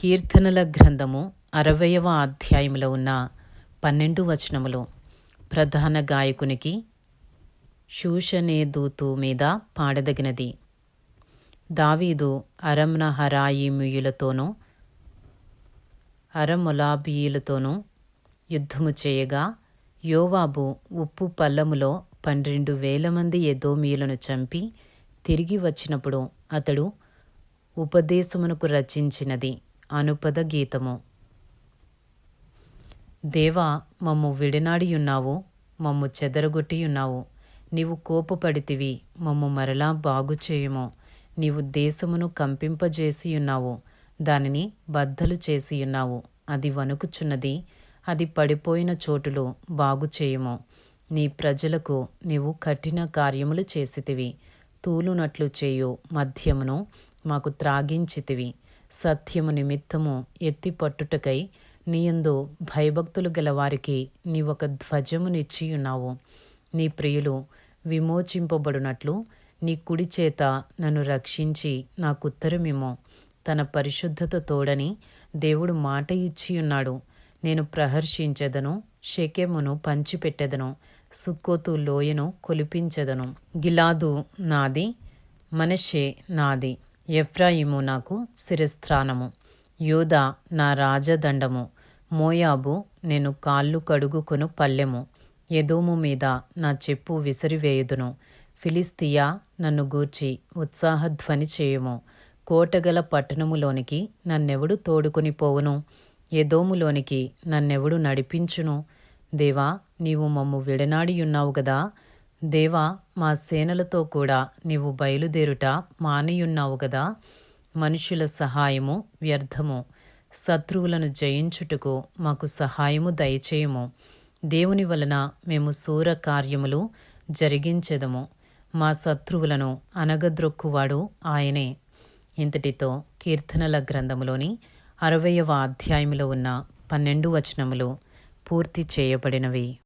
కీర్తనల గ్రంథము అరవయవ అధ్యాయములో ఉన్న పన్నెండు వచనములు. ప్రధాన గాయకునికి శూషనేదూతు మీద పాడదగినది. దావీదు అరమ్న హరాయిమీయులతోనూ అరమొలాబీయులతోనూ యుద్ధము చేయగా యోవాబు ఉప్పు పల్లములో పన్నెండు వేల మంది ఎదోమీయులను చంపి తిరిగి వచ్చినప్పుడు అతడు ఉపదేశమునకు రచించినది. అనుపద గీతము. దేవా మమ్ము విడినాడియున్నావు మమ్ము చెదరగొట్టియున్నావు. నీవు కోపపడితివి మమ్ము మరలా బాగుచేయుము. నీవు దేశమును కంపింపజేసియున్నావు దానిని బద్దలు చేసియున్నావు. అది వణుకుచున్నది అది పడిపోయిన చోటులో బాగుచేయుము. నీ ప్రజలకు నీవు కఠిన కార్యములు చేసితివి. తూలునట్లు చేయు మద్యమును మాకు త్రాగించితివి. సత్యము నిమిత్తము ఎత్తి పట్టుటకై నీయందు భయభక్తులు నీ ఒక నీవొక ధ్వజమునిచ్చియున్నావు నీ ప్రియులు విమోచింపబడినట్లు నీ కుడి చేత నన్ను రక్షించి నాకుత్తరమేమో. తన పరిశుద్ధత తోడని దేవుడు మాట ఇచ్చియున్నాడు. నేను ప్రహర్షించదను షెకెమును పంచిపెట్టెదను సుక్కోతు లోయను కొలిపించెదను. గిలాదు నాది మనషే నాది. ఎఫ్రాయిము నాకు శిరస్థానము యోధ నా రాజదండము. మోయాబు నేను కాళ్ళు కడుగుకొను పల్లెము. ఎదోము మీద నా చెప్పు విసిరివేయుదును. ఫిలిస్తియా నన్ను గూర్చి ఉత్సాహధ్వని చేయుము. కోటగల పట్టణములోనికి నన్నెవడు తోడుకొని పోవును? ఎదోములోనికి నన్నెవడు నడిపించును? దేవా నీవు మమ్ము విడనాడియున్నావు గదా? దేవా మా సేనలతో కూడా నీవు బయలుదేరుట మానియున్నావు గదా. మనుషుల సహాయము వ్యర్థము. శత్రువులను జయించుటకు మాకు సహాయము దయచేయము. దేవుని వలన మేము శూర కార్యములు జరిగించెదము. మా శత్రువులను అనగద్రొక్కువాడు ఆయనే. ఇంతటితో కీర్తనల గ్రంథములోని అరవయవ అధ్యాయములో ఉన్న పన్నెండు వచనములు పూర్తి చేయబడినవి.